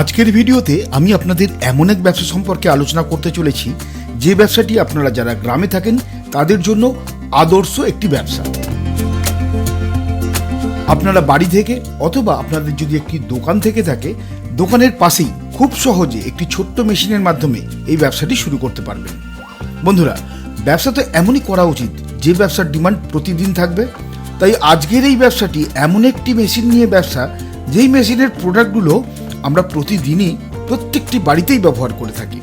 আজকের ভিডিওতে আমি আপনাদের এমন এক ব্যবসা সম্পর্কে আলোচনা করতে চলেছি, যে ব্যবসাটি আপনারা যারা গ্রামে থাকেন, তাদের জন্য আদর্শ একটি ব্যবসা। আপনারা বাড়ি থেকে অথবা আপনাদের যদি একটি দোকান থেকে থাকে, দোকানের পাশেই খুব সহজে একটি ছোট্ট মেশিনের মাধ্যমে এই ব্যবসাটি শুরু করতে পারবেন। বন্ধুরা, ব্যবসা তো এমনই করা উচিত, যে ব্যবসার ডিমান্ড প্রতিদিন থাকবে। তাই আজকের এই ব্যবসাটি এমন একটি মেশিন নিয়ে ব্যবসা, যেই মেশিনের প্রোডাক্টগুলো আমরা প্রতিদিনই প্রত্যেকটি বাড়িতেই ব্যবহার করে থাকি।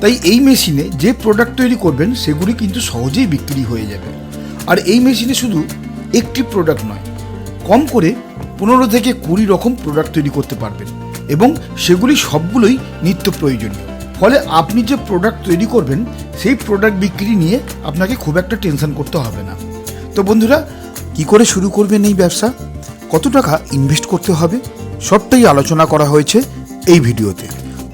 তাই এই মেশিনে যে প্রোডাক্ট তৈরি করবেন, সেগুলি কিন্তু সহজেই বিক্রি হয়ে যাবে। আর এই মেশিনে শুধু একটি প্রোডাক্ট নয়, কম করে পনেরো থেকে কুড়ি রকম প্রোডাক্ট তৈরি করতে পারবেন এবং সেগুলি সবগুলোই নিত্য প্রয়োজনীয়। ফলে আপনি যে প্রোডাক্ট তৈরি করবেন, সেই প্রোডাক্ট বিক্রি নিয়ে আপনাকে খুব একটা টেনশন করতে হবে না। তো বন্ধুরা, কি করে শুরু করবেন এই ব্যবসা? কত টাকা ইনভেস্ট করতে হবে? সবটাই আলোচনা করা হয়েছে এই ভিডিওতে।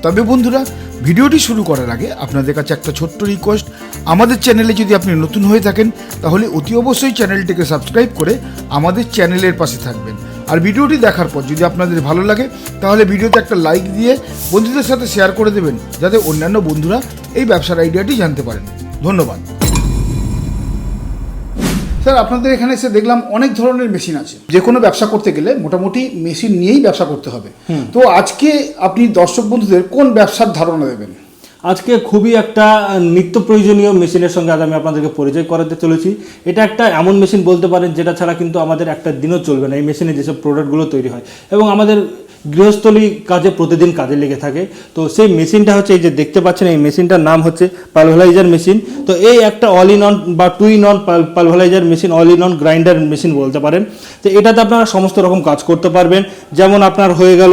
তবে বন্ধুরা, ভিডিওটি শুরু করার আগে আপনাদের কাছে একটা ছোট্ট রিকোয়েস্ট আমাদের চ্যানেলে যদি আপনি নতুন হয়ে থাকেন, তাহলে অতি অবশ্যই চ্যানেলটিকে সাবস্ক্রাইব করে আমাদের চ্যানেলের পাশে থাকবেন। আর ভিডিওটি দেখার পর যদি আপনাদের ভালো লাগে, তাহলে ভিডিওতে একটা লাইক দিয়ে বন্ধুদের সাথে শেয়ার করে দেবেন, যাতে অন্যান্য বন্ধুরা এই ব্যবসার আইডিয়াটি জানতে পারেন। ধন্যবাদ। স্যার আপনাদের এখানে এসে দেখলাম অনেক ধরনের মেশিন আছে। যে কোনো ব্যবসা করতে গেলে মোটামুটি মেশিন নিয়েই ব্যবসা করতে হবে। তো আজকে আপনি দর্শক বন্ধুদের কোন ব্যবসার ধারণা দেবেন? আজকে খুবই একটা নিত্য প্রয়োজনীয় মেশিনের সঙ্গে আজ আমি আপনাদেরকে পরিচয় করাতে চলেছি। এটা একটা এমন মেশিন বলতে পারেন যেটা ছাড়া কিন্তু আমাদের একটা দিনও চলবে না। এই মেশিনে যেসব প্রোডাক্টগুলো তৈরি হয়। এবং আমাদের গৃহস্থলী কাজে প্রতিদিন কাজে লেগে থাকে। তো সেই মেশিনটা হচ্ছে এই যে দেখতে পাচ্ছেন, এই মেশিনটার নাম হচ্ছে পালভালাইজার মেশিন। তো এই একটা অল ইন অন বা two in one pulverizer machine all in one grinder machine বলতে পারেন। তো এটাতে আপনারা সমস্ত রকম কাজ করতে পারবেন। যেমন আপনার হয়ে গেল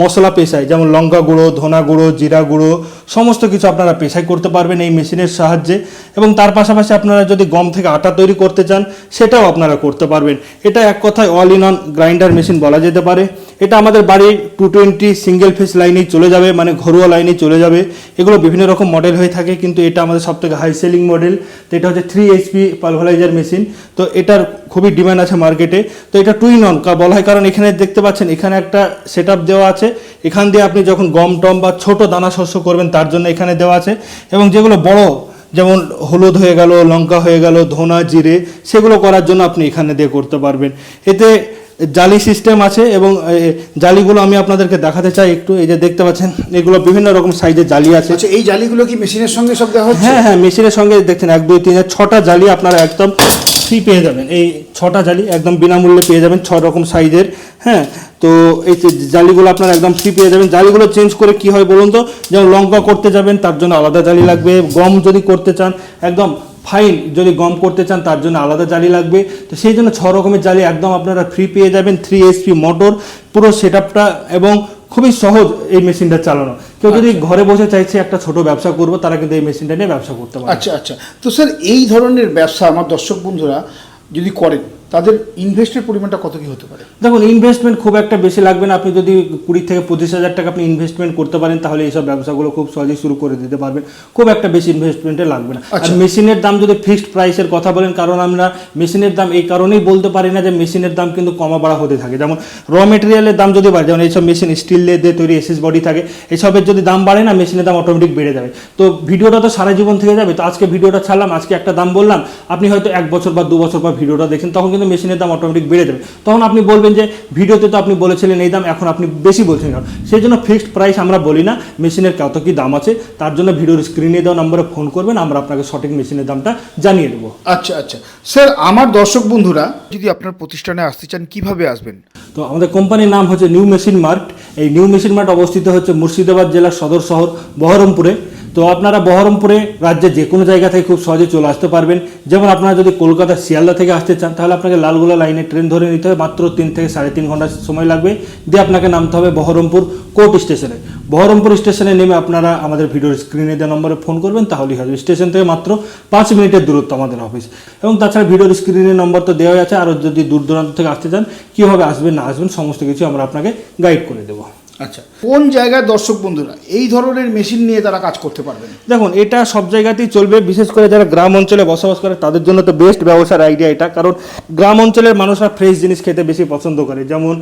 মশলা পেশায়, যেমন লঙ্কা গুঁড়ো, ধনা গুঁড়ো, জিরা গুঁড়ো, সমস্ত কিছু আপনারা পেশাই করতে পারবেন এই মেশিনের সাহায্যে। এবং তার পাশাপাশি আপনারা যদি গম থেকে আটা তৈরি করতে চান, সেটাও আপনারা করতে পারবেন। এটা এক কথায় all in one grinder machine বলা যেতে পারে। এটা আমাদের বাড়ির টু টোয়েন্টি সিঙ্গেল ফেস লাইনেই চলে যাবে মানে ঘরোয়া লাইনেই চলে যাবে। এগুলো বিভিন্ন রকম মডেল হয়ে থাকে, কিন্তু এটা আমাদের সব থেকে হাই সেলিং মডেল তো এটা হচ্ছে থ্রি এইচপি পালভালাইজার মেশিন তো এটার খুবই ডিমান্ড আছে মার্কেটে তো এটা টু ইন অন বলা হয়, কারণ এখানে দেখতে পাচ্ছেন, এখানে একটা সেট দেওয়া আছে। এখান দিয়ে আপনি যখন গম, টম বা ছোট দানা শস্য করবেন, তার জন্য এখানে দেওয়া আছে। এবং যেগুলো বড়, যেমন হলুদ হয়ে গেল, লঙ্কা হয়ে গেল, ধনা, জিরে, সেগুলো করার জন্য আপনি এখানে দিয়ে করতে পারবেন। এতে জালি সিস্টেম আছে এবং জালিগুলো আমি আপনাদেরকে দেখাতে চাই একটু। এই যে দেখতে পাচ্ছেন এগুলো বিভিন্ন রকম সাইজের জালি আছে। আচ্ছা এই জালিগুলো কি মেশিনের সঙ্গে সব দেওয়া হচ্ছে? হ্যাঁ হ্যাঁ মেশিনের সঙ্গে দেখছেন এক দুই তিন ছটা জালি আপনারা একদম ফ্রি পেয়ে যাবেন। এই ছটা জালি একদম বিনামূল্যে পেয়ে যাবেন ছ রকম সাইজের হ্যাঁ। তো এই যে জালিগুলো আপনারা একদম ফ্রি পেয়ে যাবেন। জালিগুলো চেঞ্জ করে কি হয় বলুন তো? যেমন লঙ্কা করতে যাবেন তার জন্য আলাদা জালি লাগবে। গম যদি করতে চান একদম ফাইন যদি গম করতে চান তার জন্য আলাদা জালি লাগবে। তো সেই জন্য ছ রকমের জালি একদম আপনারা ফ্রি পেয়ে যাবেন থ্রি এইচপি মোটর পুরো সেট এবং খুবই সহজ এই মেশিনটা চালানো। কেউ যদি ঘরে বসে চাইছে একটা ছোট ব্যবসা করব তারা কিন্তু এই মেশিনটা নিয়ে ব্যবসা করতে পারে আচ্ছা আচ্ছা। তো স্যার এই ধরনের ব্যবসা আমার দর্শক বন্ধুরা যদি করেন তাদের ইনভেস্টের পরিমাণটা কত কি হতে পারে? দেখুন ইনভেস্টমেন্ট খুব একটা বেশি লাগবে না। আপনি যদি কুড়ি থেকে পঁচিশ হাজার টাকা আপনি ইনভেস্টমেন্ট করতে পারেন তাহলে এইসব ব্যবসাগুলো খুব সহজেই শুরু করে দিতে পারবেন। খুব একটা বেশি ইনভেস্টমেন্টে লাগবে না। আর আচ্ছা। মেশিনের দাম যদি ফিক্সড প্রাইসের কথা বলেন কারণ আমরা মেশিনের দাম এই কারণেই বলতে পারি না যে মেশিনের দাম কিন্তু কমা বাড়া হতে থাকে। যেমন র মেটেরিয়ালের দাম যদি বাড়ে যেমন এইসব মেশিন স্টিল দিয়ে তৈরি এসএস বডি থাকে এসবের যদি দাম বাড়ে না মেশিনের দাম অটোমেটিক বেড়ে যাবে। তো ভিডিওটা তো সারা জীবন থেকে যাবে। তো আজকে ভিডিওটা ছাড়লাম আজকে একটা দাম বললাম। আপনি হয়তো এক বছর বা দু বছর পর ভিডিওটা দেখেন তখন কিন্তু মেশিনের দাম অটোমেটিক বেড়ে যাবে। তখন আপনি বলবেন যে ভিডিওতে তো আপনি বলেছিলেন এই দাম এখন আপনি বেশি বলছেন কেন? সেই জন্য ফিক্সড প্রাইস আমরা বলি না মেশিনের কত কি দাম আছে তার জন্য ভিডিওর স্ক্রিনে দেওয়া নম্বরে ফোন করবেন আমরা আপনাকে সঠিক মেশিনের দামটা জানিয়ে দেবো। আচ্ছা আচ্ছা। স্যার আমার দর্শক বন্ধুরা যদি আপনার প্রতিষ্ঠানে আসতে চান কীভাবে আসবেন? তো আমাদের কোম্পানির নাম হচ্ছে নিউ মেশিন মার্ট এই নিউ মেশিন মার্ট অবস্থিত হচ্ছে মুর্শিদাবাদ জেলার সদর শহর বহরমপুরে। তো আপনারা বহরমপুরে রাজ্যের যে কোনো জায়গা থেকে খুব সহজে চলে আসতে পারবেন। যেমন আপনারা যদি কলকাতা শিয়ালদা থেকে আসতে চান, তাহলে আপনাকে লালগোলা লাইনে ট্রেন ধরে নিতে হবে। মাত্র তিন থেকে সাড়ে তিন ঘণ্টা সময় লাগবে। দিয়ে আপনাকে নামতে হবে বহরমপুর কোর্ট স্টেশনে। বহরমপুর স্টেশনে নেমে আপনারা আমাদের ভিডিওর স্ক্রিনে দেওয়া নম্বরে ফোন করবেন, তাহলেই হবে। স্টেশন থেকে মাত্র পাঁচ মিনিটের দূরত্ব আমাদের অফিস। এবং তাছাড়া ভিডিওর স্ক্রিনের নম্বর তো দেওয়া আছে। আর যদি দূর দূরান্ত থেকে আসতে চান, কীভাবে আসবেন, না আসবেন, সমস্ত কিছু আমরা আপনাকে গাইড করে দেবো। আচ্ছা কোন জায়গায় দর্শক বন্ধুরা এই ধরনের মেশিন নিয়ে তারা কাজ করতে পারবেন? দেখুন, এটা সব জায়গাতেই চলবে, বিশেষ করে যারা গ্রাম অঞ্চলে বসবাস করে, তাদের জন্য তো বেস্ট ব্যবসার আইডিয়া এটা। কারণ গ্রাম অঞ্চলের মানুষরা ফ্রেশ জিনিস খেতে বেশি পছন্দ করে। যেমন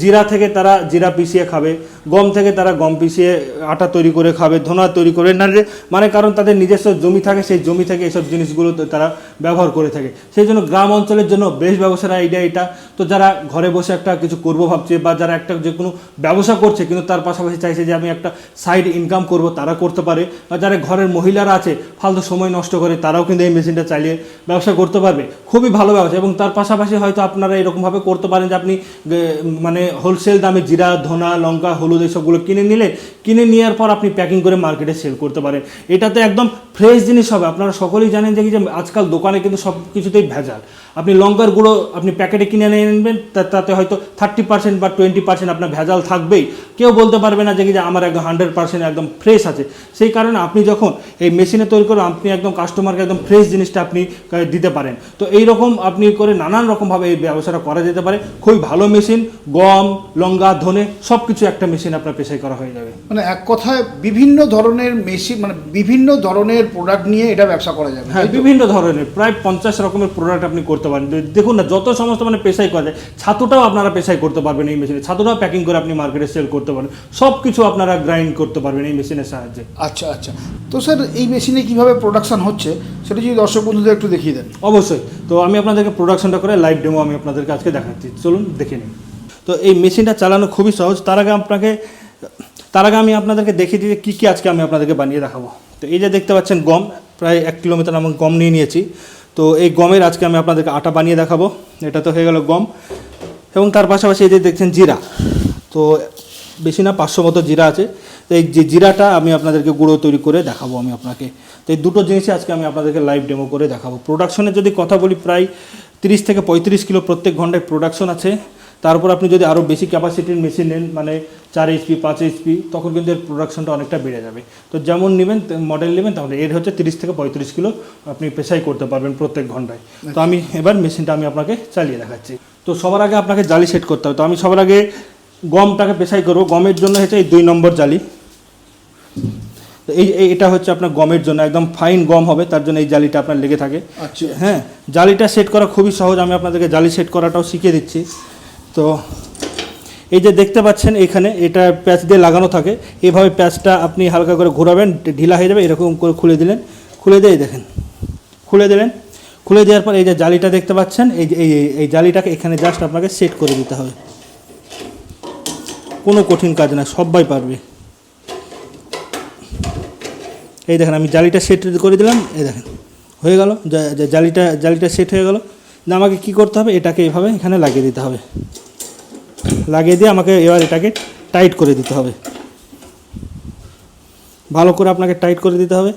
জিরা থেকে তারা জিরা পিষিয়ে খাবে, গম থেকে তারা গম পিষিয়ে আটা তৈরি করে খাবে, ধোনা তৈরি করে না মানে কারণ তাদের নিজস্ব জমি থাকে, সেই জমি থেকে এইসব জিনিসগুলো তারা ব্যবহার করে থাকে। সেই জন্য গ্রাম অঞ্চলের জন্য বেস্ট ব্যবসার আইডিয়া এটা। তো যারা ঘরে বসে একটা কিছু করব ভাবছে, বা যারা একটা যে কোনো ব্যবসা করছে, কিন্তু তার পাশাপাশি চাইছে যে আমি একটা সাইড ইনকাম করব, তারা করতে পারে। বা যারা ঘরের মহিলারা আছে, ফালতু সময় নষ্ট করে, তারাও কিন্তু এই মেশিনটা চালিয়ে ব্যবসা করতে পারবে। খুবই ভালো ব্যবসা, এবং তার পাশাপাশি হয়তো আপনারা এরকমভাবে করতে পারেন যে আপনি মানে হোলসেল দামে জিরা, ধনা, লঙ্কা, হলুদ, এইসবগুলো কিনে নিলেন কিনে নেওয়ার পর আপনি প্যাকিং করে মার্কেটে সেল করতে পারেন। এটাতে একদম ফ্রেশ জিনিস হবে। আপনারা সকলেই জানেন যে আজকাল দোকানে কিন্তু সব কিছুতেই ভেজাল। আপনি লঙ্কার গুঁড়ো আপনি প্যাকেটে কিনে নিয়ে নেবেন তাতে হয়তো থার্টি পার্সেন্ট বা টোয়েন্টি পার্সেন্ট আপনার ভেজাল থাকবেই। কেউ বলতে পারবে না যে কি যে আমার একদম হান্ড্রেড পার্সেন্ট একদম ফ্রেশ আছে। সেই কারণে আপনি যখন এই মেশিনে তৈরি করে আপনি একদম কাস্টমারকে একদম ফ্রেশ জিনিসটা আপনি দিতে পারেন। তো এই রকম আপনি করে নানান রকমভাবে এই ব্যবসাটা করা যেতে পারে। খুবই ভালো মেশিন গম, লঙ্কা, ধনে সব কিছু একটা মেশিন আপনার পেশায় করা হয়ে যাবে। মানে এক কথায় বিভিন্ন ধরনের মেশিন মানে বিভিন্ন ধরনের প্রোডাক্ট নিয়ে এটা ব্যবসা করা যাবে হ্যাঁ বিভিন্ন ধরনের প্রায় পঞ্চাশ রকমের প্রোডাক্ট আপনি করতে পারেন দেখুন না যত সমস্ত মানে পেশাই করা যায় ছাতুটাও আপনারা পেশাই করতে পারবেন এই মেশিনে। ছাতুটাও প্যাকিং করে আপনি মার্কেটে সেল করতে পারবেন। সব কিছু আপনারা গ্রাইন্ড করতে পারবেন এই মেশিনের সাহায্যে। আচ্ছা আচ্ছা। তো স্যার এই মেশিনে কীভাবে প্রোডাকশন হচ্ছে সেটা যদি দর্শক বন্ধুদের একটু দেখিয়ে দেন। অবশ্যই। তো আমি আপনাদেরকে প্রোডাকশনটা করে লাইভ ডেমো আমি আপনাদেরকে আজকে দেখাচ্ছি। চলুন দেখে নিন তো এই মেশিনটা চালানো খুবই সহজ। তার আগে আপনাকে তার আগে আমি আপনাদেরকে দেখিয়ে দিই কী কী আজকে আমি আপনাদেরকে বানিয়ে দেখাবো। তো এই যে দেখতে পাচ্ছেন গম, প্রায় এক কিলোমিটার আমি গম নিয়ে নিয়েছি। তো এই গমের আজকে আমি আপনাদেরকে আটা বানিয়ে দেখাবো। এটা তো হয়ে গেল গম। এবং তার পাশাপাশি এই যে দেখছেন জিরা। তো বেশি না, পাঁচশো মতো জিরা আছে। তো এই যে জিরাটা আমি আপনাদেরকে গুঁড়ো তৈরি করে দেখাবো আমি আপনাকে। তো এই দুটো জিনিসই আজকে আমি আপনাদেরকে লাইভ ডেমো করে দেখাবো। প্রোডাকশনের যদি কথা বলি, প্রায় তিরিশ থেকে পঁয়ত্রিশ কিলো প্রত্যেক ঘন্টায় প্রোডাকশন আছে। তারপর আপনি যদি আরও বেশি ক্যাপাসিটির মেশিন নেন মানে চার এইচপি পাঁচ এইচপি তখন কিন্তু এর প্রোডাকশনটা অনেকটা বেড়ে যাবে। তো যেমন নেবেন মডেল নেবেন তাহলে এর হচ্ছে তিরিশ থেকে পঁয়ত্রিশ কিলো আপনি পেশাই করতে পারবেন প্রত্যেক ঘন্টায়। তো আমি এবার মেশিনটা আমি আপনাকে চালিয়ে দেখাচ্ছি। তো সবার আগে আপনাকে জালি সেট করতে হবে। তো আমি সবার আগে গমটাকে পেশাই করব। গমের জন্য হচ্ছে এই দুই নম্বর জালি। তো এই এই- এটা হচ্ছে আপনার গমের জন্য। একদম ফাইন গম হবে তার জন্য এই জালিটা আপনার লেগে থাকে। আচ্ছা। হ্যাঁ জালিটা সেট করা খুবই সহজ। আমি আপনাদেরকে জালি সেট করাটাও শিখিয়ে দিচ্ছি। তো এই যে দেখতে পাচ্ছেন এখানে, এটা প্যাচ দিয়ে লাগানো থাকে। এইভাবে প্যাচটা আপনি হালকা করে ঘোরাবেন ঢিলা হয়ে যাবে, এরকম করে খুলে দিলেন। খুলে দিয়ে দেখেন, খুলে দিলেন। খুলে দেওয়ার পর এই যে জালিটা দেখতে পাচ্ছেন, এই এই এই- জালিটাকে এখানে জাস্ট আপনাকে সেট করে দিতে হবে। কোনো কঠিন কাজ না, সবাই পারবে। এই দেখেন, আমি জালিটা সেট করে দিলাম, এই দেখেন, হয়ে গেল। জালিটা জালিটা সেট হয়ে গেল। আমাকে কি করতে হবে? এটাকে এভাবে এখানে লাগিয়ে দিতে হবে। লাগিয়ে দিয়ে আমাকে এবার এটাকে টাইট করে দিতে হবে। ভালো করে আপনাকে টাইট করে দিতে হবে।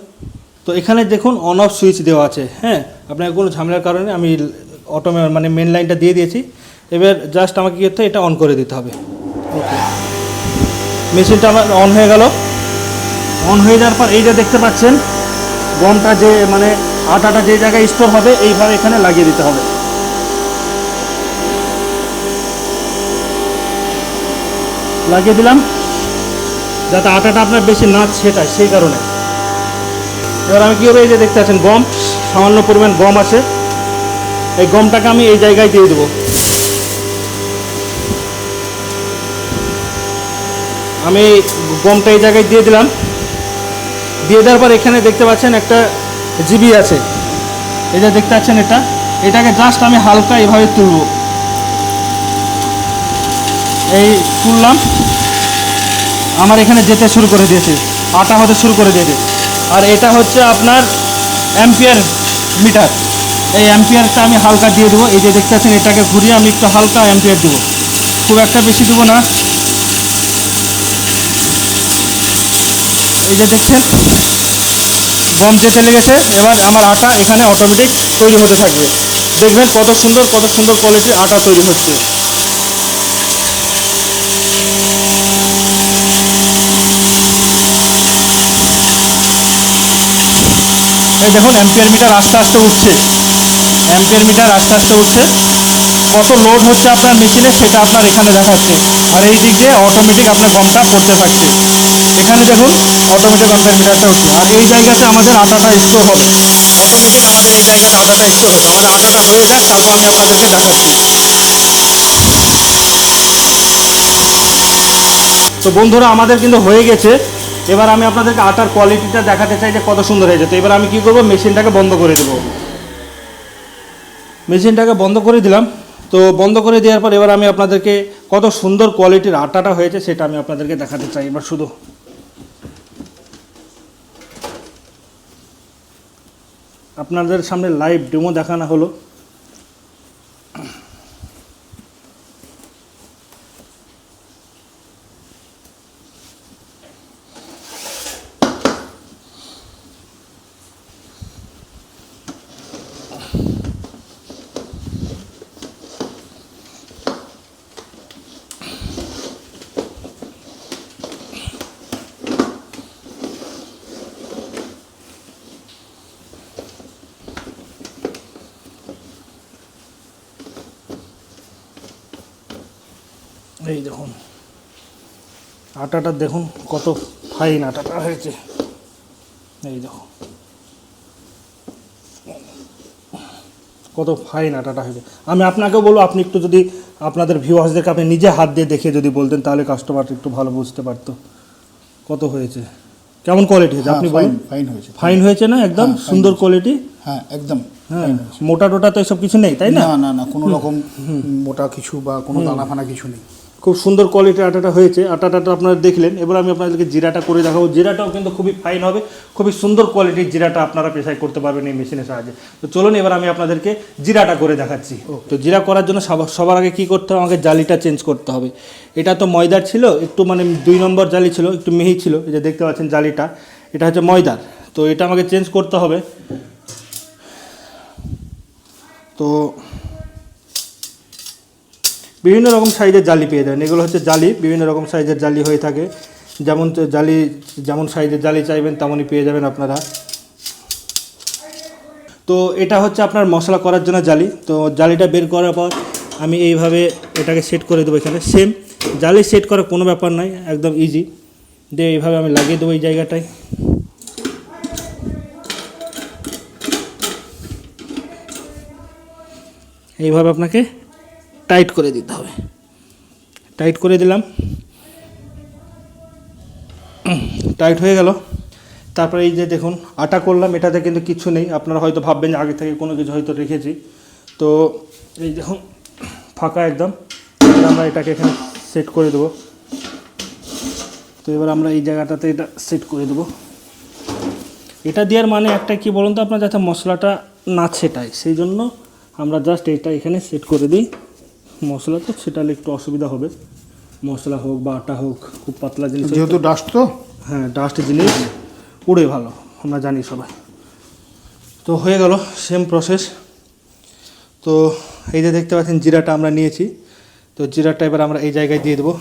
তো এখানে দেখুন অন অফ সুইচ দেওয়া আছে। হ্যাঁ আপনাকে কোনো ঝামেলার কারণে আমি অটোমে মানে মেন লাইনটা দিয়ে দিয়েছি। এবার জাস্ট আমাকে কী করতে এটা অন করে দিতে হবে। ওকে মেশিনটা আমার অন হয়ে গেল। অন হয়ে যাওয়ার পর এই যে দেখতে পাচ্ছেন গমটা যে মানে আটাটা যে জায়গায় স্টোর হবে, এইভাবে এখানে লাগিয়ে দিতে হবে। লাগিয়ে দিলাম। যাতে আটাটা আপনার বেশি না ছেটায়, সেই কারণে। এবার আমি কী হবে এই যে দেখতে পাচ্ছেন, গম, সামান্য পরিমাণ গম আছে। এই গমটাকে আমি এই জায়গায় দিয়ে দেবো। আমি গমটা এই জায়গায় দিয়ে দিলাম। দিয়ে দেওয়ার পর এখানে দেখতে পাচ্ছেন একটা জিবি আছে। যে দেখতে পাচ্ছেন এটা। এটাকে জাস্ট আমি হালকা এভাবে তুলব এই তুললাম। আমার এখানে যেতে শুরু করে দিয়েছে। আটা হতে শুরু করে দিয়েছে। আর এটা হচ্ছে আপনার অ্যাম্পিয়ার মিটার এই অ্যাম্পিয়ারটা আমি হালকা দিয়ে দেবো। এই যে দেখতে পাচ্ছেন এটাকে ঘুরিয়ে আমি একটু হালকা অ্যাম্পিয়ার দেবো। খুব একটা বেশি দেবো না। এই যে দেখছেন, গম যেতে লেগেছে। এবার আমার আটা এখানে অটোমেটিক তৈরি হতে থাকবে। দেখবেন কত সুন্দর কত সুন্দর কোয়ালিটির আটা তৈরি হচ্ছে। এই দেখুন অ্যাম্পিয়ার মিটার আস্তে আস্তে উঠছে। অ্যাম্পিয়ার মিটার আস্তে আস্তে উঠছে। কত লোড হচ্ছে আপনার মেশিনে সেটা আপনার এখানে দেখাচ্ছে। আর এই দিক দিয়ে অটোমেটিক আপনার গমটা পড়তে থাকছে। এখানে দেখুন অটোমেটিক গমটার মিটারটা উঠছে। আর এই জায়গাতে আমাদের আটাটা স্টোর হবে। অটোমেটিক আমাদের এই জায়গাতে আটাটা স্টোর হবে। আমাদের আটাটা হয়ে যাক, তারপর আমি আপনাদেরকে দেখাচ্ছি। তো বন্ধুরা, আমাদের কিন্তু হয়ে গেছে। এবার আমি আপনাদেরকে আটার কোয়ালিটিটা দেখাতে চাই যে কত সুন্দর হয়েছে। তো এবার আমি কি করব? মেশিনটাকে বন্ধ করে দেবো। মেশিনটাকে বন্ধ করে দিলাম। তো বন্ধ করে দেওয়ার পর এবার আমি আপনাদেরকে কত সুন্দর কোয়ালিটির আটাটা হয়েছে সেটা আমি আপনাদেরকে দেখাতে চাই। এবার শুধু আপনাদের সামনে লাইভ ডেমো দেখানো হলো। এই দেখুন। আটাটা দেখুন কত ফাইন আটাটা হয়েছে। এই দেখুন। কত ফাইন আটাটা হয়েছে। আমি আপনাকে বলব আপনি একটু যদি আপনাদের ভিউয়ার্সদেরকে আপনি নিজে হাত দিয়ে দেখে যদি বলতেন তাহলে কাস্টমার একটু ভালো বুঝতে পারতো। কত হয়েছে? কেমন কোয়ালিটি হয়েছে? আপনি বলুন। ফাইন হয়েছে ফাইন হয়েছে না একদম? হ্যাঁ, সুন্দর কোয়ালিটি হ্যাঁ একদম হ্যাঁ মোটা টোটা তো এসব কিছু নেই তাই না? না না কোনো রকম মোটা কিছু বা কোনো দানা ফানা কিছু নেই। খুব সুন্দর কোয়ালিটির আটাটা হয়েছে। আটাটা আপনারা দেখলেন। এবার আমি আপনাদেরকে জিরাটা করে দেখাবো। জিরাটাও কিন্তু খুবই ফাইন হবে। খুবই সুন্দর কোয়ালিটির জিরাটা আপনারা পেশায় করতে পারবেন এই মেশিনের সাহায্যে। তো চলুন, এবার আমি আপনাদেরকে জিরাটা করে দেখাচ্ছি। তো জিরা করার জন্য সবার আগে কী করতে হবে? আমাকে জালিটা চেঞ্জ করতে হবে। এটা তো ময়দার ছিল। একটু মানে দুই নম্বর জালি ছিল, একটু মিহি ছিল। এই যে দেখতে পাচ্ছেন জালিটা। এটা হচ্ছে ময়দার। তো এটা আমাকে চেঞ্জ করতে হবে। তো বিভিন্ন রকম সাইজের জালি পেয়ে যাবেন। এগুলো হচ্ছে জালি, বিভিন্ন রকম সাইজের জালি হয়ে থাকে। যেমন জালি, যেমন সাইজের জালি চাইবেন তেমনই পেয়ে যাবেন আপনারা। তো এটা হচ্ছে আপনার মশলা করার জন্য জালি। তো জালিটা বের করার পর আমি এইভাবে এটাকে সেট করে দেবো এখানে। সেম জালি সেট করার কোনো ব্যাপার নয় একদম ইজি দিয়ে এইভাবে আমি লাগিয়ে দেবো এই জায়গাটায়। এইভাবে আপনাকে টাইট করে দিতে হবে। টাইট করে দিলাম। টাইট হয়ে গেল। তারপরে এই যে দেখুন, আটা করলাম, এটাতে কিন্তু কিছু নেই। আপনারা হয়তো ভাববেন যে আগে থেকে কোনো কিছু হয়তো রেখেছি। তো এই দেখুন, ফাঁকা একদম। আমরা এটাকে এখানে সেট করে দেবো। তো এবার আমরা এই জায়গাটাতে এটা সেট করে দেবো। এটা দেওয়ার মানে একটা কি বলুন তো আপনার, যাতে মশলাটা না ছেটায়। সেই জন্য আমরা জাস্ট এটা এখানে সেট করে দিই। মশলা তো সেটালে একটু অসুবিধা হবে। মশলা হোক বা আটা হোক খুব পাতলা জিনিস যেহেতু ডাস্ট তো? হ্যাঁ ডাস্ট জিনিস উড়ে ভালো আমরা জানি সবাই। তো হয়ে গেল সেম প্রসেস তো এই যে দেখতে পাচ্ছেন জিরাটা আমরা নিয়েছি। তো জিরাটা এবার আমরা এই জায়গায় দিয়ে দেবো।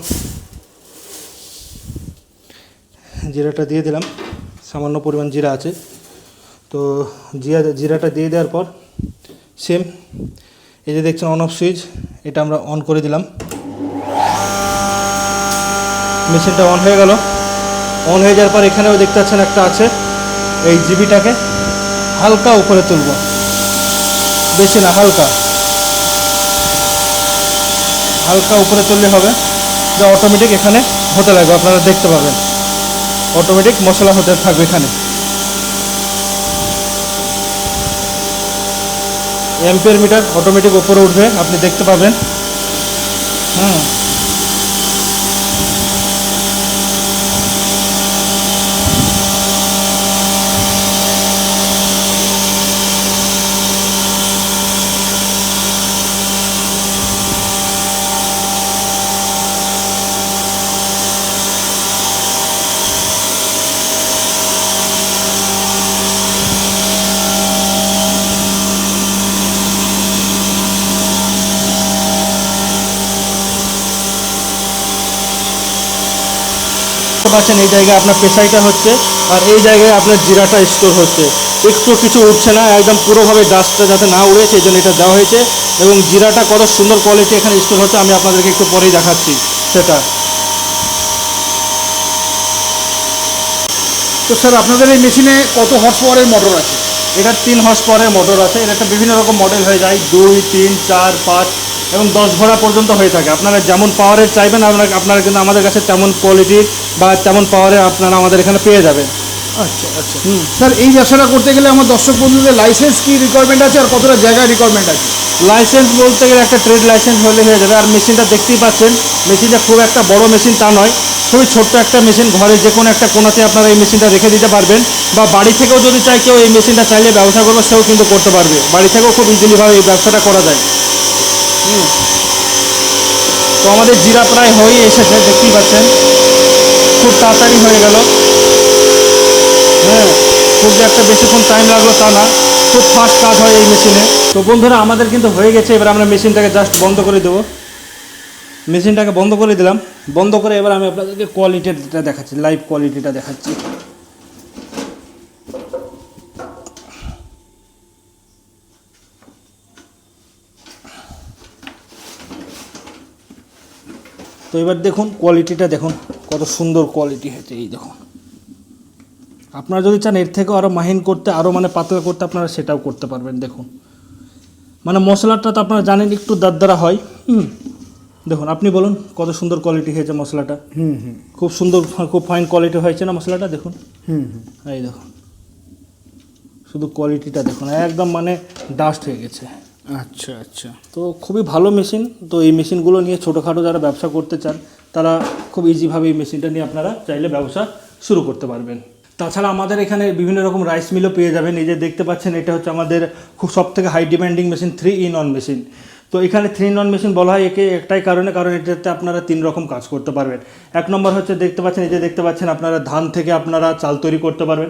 জিরাটা দিয়ে দিলাম সামান্য পরিমাণ জিরা আছে। তো জিরা জিরাটা দিয়ে দেওয়ার পর সেম এই যে দেখছেন অন অফ সুইচ এটা আমরা অন করে দিলাম। মেশিনটা অন হয়ে গেল। অন হয়ে যাওয়ার পর এখানেও দেখতে পাচ্ছেন একটা আছে, এই জিবিটাকে হালকা উপরে তুলব। বেশি না, হালকা। হালকা উপরে তুললে হবে। যা অটোমেটিক এখানে হতে লাগবে, আপনারা দেখতে পাবেন। অটোমেটিক মশলা হতে থাকবে এখানে। এম্পিয়ার মিটার অটোমেটিক উপরে উঠবে আপনি দেখতে পাবেন। হুম। পাচ্ছেন এই জায়গায় আপনার পেশাইটা হচ্ছে আর এই জায়গায় আপনার জিরাটা স্টোর হচ্ছে। একটু কিছু উঠছে না একদম পুরোভাবে ডাস্টটা যাতে না উড়ে সেই জন্য এটা দেওয়া হয়েছে এবং জিরাটা কত সুন্দর কোয়ালিটি এখানে স্টোর হচ্ছে আমি আপনাদেরকে একটু পরেই দেখাচ্ছি সেটা। তো স্যার আপনাদের এই মেশিনে কত হর্স পাওয়ারের মোটর আছে? এটা তিন হর্স পাওয়ারের মোটর আছে এটা একটা বিভিন্ন রকম মডেল হয়ে যায় দুই তিন চার পাঁচ এবং দশ ঘোড়া পর্যন্ত হয়ে থাকে। আপনারা যেমন পাওয়ারের চাইবেন আপনারা আপনারা কিন্তু আমাদের কাছে তেমন কোয়ালিটি বা তেমন পাওয়ারে আপনারা আমাদের এখানে পেয়ে যাবেন। আচ্ছা আচ্ছা। স্যার এই ব্যবসাটা করতে গেলে আমার দর্শক বন্ধুদের লাইসেন্স কি রিকোয়ারমেন্ট আছে আর কতটা জায়গায় রিকোয়ারমেন্ট আছে? লাইসেন্স বলতে গেলে একটা ট্রেড লাইসেন্স হলে হয়ে যাবে। আর মেশিনটা দেখতেই পাচ্ছেন মেশিনটা খুব একটা বড় মেশিন তা নয়। খুবই ছোট্ট একটা মেশিন ঘরে যে কোনো একটা কোনাতে আপনারা এই মেশিনটা রেখে দিতে পারবেন। বা বাড়ি থেকেও যদি চাই কেউ এই মেশিনটা চাইলে ব্যবসা করবে সেও কিন্তু করতে পারবে। বাড়ি থেকেও খুব ইজিলিভাবে এই ব্যবসাটা করা যায়। তো আমাদের জিরা প্রায় হয়ে এসেছে, দেখতেই পাচ্ছেন। খুব তাড়াতাড়ি হয়ে গেল। হ্যাঁ খুব যে একটা বেশিক্ষণ টাইম লাগল তা না। খুব ফাস্ট কাজ হয় এই মেশিনে তো বন্ধুরা, আমাদের কিন্তু হয়ে গেছে। এবার আমরা মেশিনটাকে জাস্ট বন্ধ করে দেবো। মেশিনটাকে বন্ধ করে দিলাম। বন্ধ করে এবার আমি আপনাদেরকে কোয়ালিটিটা দেখাচ্ছি লাইভ কোয়ালিটিটা দেখাচ্ছি। তো এবার দেখুন কোয়ালিটিটা দেখুন কত সুন্দর কোয়ালিটি হয়েছে এই দেখুন। আপনারা যদি চান এর থেকেও আরও মাহিন করতে আরও মানে পাতলা করতে আপনারা সেটাও করতে পারবেন দেখুন। মানে মশলাটা তো আপনারা জানেন একটু দারদারা হয় হুম। দেখুন আপনি বলুন কত সুন্দর কোয়ালিটি হয়েছে মশলাটা। হুম হুম। খুব সুন্দর খুব ফাইন কোয়ালিটি হয়েছে না মশলাটা দেখুন। হুম হুম। এই দেখুন। শুধু কোয়ালিটিটা দেখুন একদম মানে ডাস্ট হয়ে গেছে। আচ্ছা আচ্ছা। তো খুবই ভালো মেশিন। তো এই মেশিনগুলো নিয়ে ছোটোখাটো যারা ব্যবসা করতে চান, তারা খুব ইজিভাবে এই মেশিনটা নিয়ে আপনারা চাইলে ব্যবসা শুরু করতে পারবেন। তাছাড়া আমাদের এখানে বিভিন্ন রকম রাইস মিলও পেয়ে যাবেন। এই যে দেখতে পাচ্ছেন, এটা হচ্ছে আমাদের খুব সব থেকে high demanding machine three in one machine তো এখানে থ্রি ইন অন মেশিন বলা হয় একে একটাই কারণে, কারণ এটাতে আপনারা তিন রকম কাজ করতে পারবেন। এক নম্বর হচ্ছে, দেখতে পাচ্ছেন, এই যে দেখতে পাচ্ছেন, আপনারা ধান থেকে আপনারা চাল তৈরি করতে পারবেন।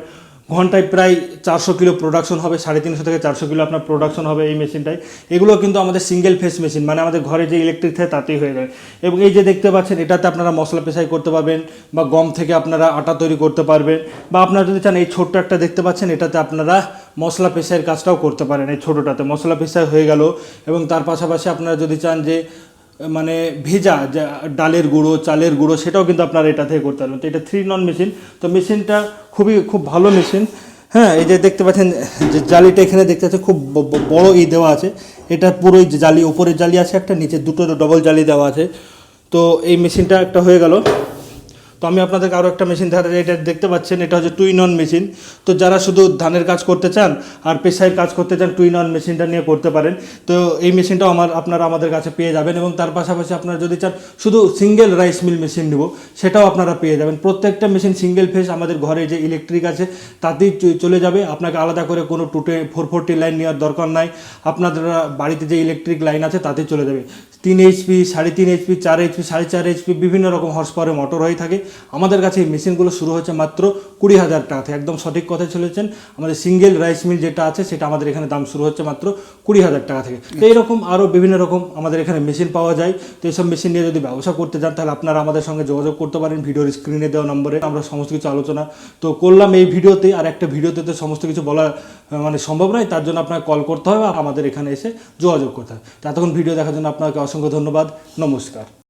ঘন্টায় প্রায় চারশো কিলো প্রোডাকশন হবে, সাড়ে তিনশো থেকে চারশো কিলো আপনার প্রোডাকশন হবে এই মেশিনটায় এগুলো কিন্তু আমাদের সিঙ্গেল ফেস মেশিন মানে আমাদের ঘরে যে ইলেকট্রিক থাকে তাতেই হয়ে যায়। এবং এই যে দেখতে পাচ্ছেন, এটাতে আপনারা মশলা পেশাই করতে পারবেন বা গম থেকে আপনারা আটা তৈরি করতে পারবেন। বা আপনারা যদি চান, এই ছোট্ট একটা দেখতে পাচ্ছেন, এটাতে আপনারা মশলা পেশাইয়ের কাজটাও করতে পারেন এই ছোটোটাতে। মশলা পেশাই হয়ে গেল এবং তার পাশাপাশি আপনারা যদি চান যে মানে ভেজা যা ডালের গুঁড়ো, চালের গুঁড়ো, সেটাও কিন্তু আপনারা এটা থেকে করতে পারবেন। তো এটা থ্রি নন মেশিন তো মেশিনটা খুবই, খুব ভালো মেশিন হ্যাঁ এই যে দেখতে পাচ্ছেন, যে জালিটা এখানে দেখতে পাচ্ছেন, খুব বড়ো ই দেওয়া আছে। এটা পুরোই জালি উপরে জালি আছে একটা, নিচে দুটো ডবল জালি দেওয়া আছে। তো এই মেশিনটা একটা হয়ে গেল। তো আমি আপনাদেরকে আরও একটা মেশিন দেখাতে। এটা দেখতে পাচ্ছেন, এটা হচ্ছে টুইন অন মেশিন তো যারা শুধু ধানের কাজ করতে চান আর পেশায় কাজ করতে চান টুইন অন মেশিনটা নিয়ে করতে পারেন। তো এই মেশিনটাও আমার, আপনারা আমাদের কাছে পেয়ে যাবেন এবং তার পাশাপাশি আপনারা যদি চান শুধু সিঙ্গেল রাইস মিল মেশিন নেব, সেটাও আপনারা পেয়ে যাবেন। প্রত্যেকটা মেশিন সিঙ্গেল ফেস আমাদের ঘরে যে ইলেকট্রিক আছে, তাতেই চলে যাবে। আপনাকে আলাদা করে কোনো টুটে ফোর ফোরটি লাইন নেওয়ার দরকার নাই। আপনাদের বাড়িতে যে ইলেকট্রিক লাইন আছে, তাতেই চলে যাবে। তিন এইচপি সাড়ে তিন এইচপি চার এইচপি সাড়ে চার এইচপি বিভিন্ন রকম হর্স পাওয়ারের মোটর হয়ে থাকে। আমাদের কাছে এই মেশিনগুলো শুরু হচ্ছে মাত্র কুড়ি হাজার টাকা থেকে একদম সঠিক কথা চলেছেন। আমাদের সিঙ্গেল রাইস মিল যেটা আছে, সেটা আমাদের এখানে দাম শুরু হচ্ছে মাত্র কুড়ি হাজার টাকা থেকে। তো এইরকম আরও বিভিন্ন রকম আমাদের এখানে মেশিন পাওয়া যায়। তো এইসব মেশিন নিয়ে যদি ব্যবসা করতে চান তাহলে আপনারা আমাদের সঙ্গে যোগাযোগ করতে পারেন ভিডিওর স্ক্রিনে দেওয়া নম্বরে। আমরা সমস্ত কিছু আলোচনা তো করলাম এই ভিডিওতে। আর একটা ভিডিওতে তো সমস্ত কিছু বলা মানে সম্ভব নয়, তার জন্য আপনাকে কল করতে হবে। আর আমাদের এখানে এসে যোগাযোগ করতে হবে। তো এতক্ষণ ভিডিও দেখার জন্য আপনাকে অসংখ্য ধন্যবাদ। নমস্কার।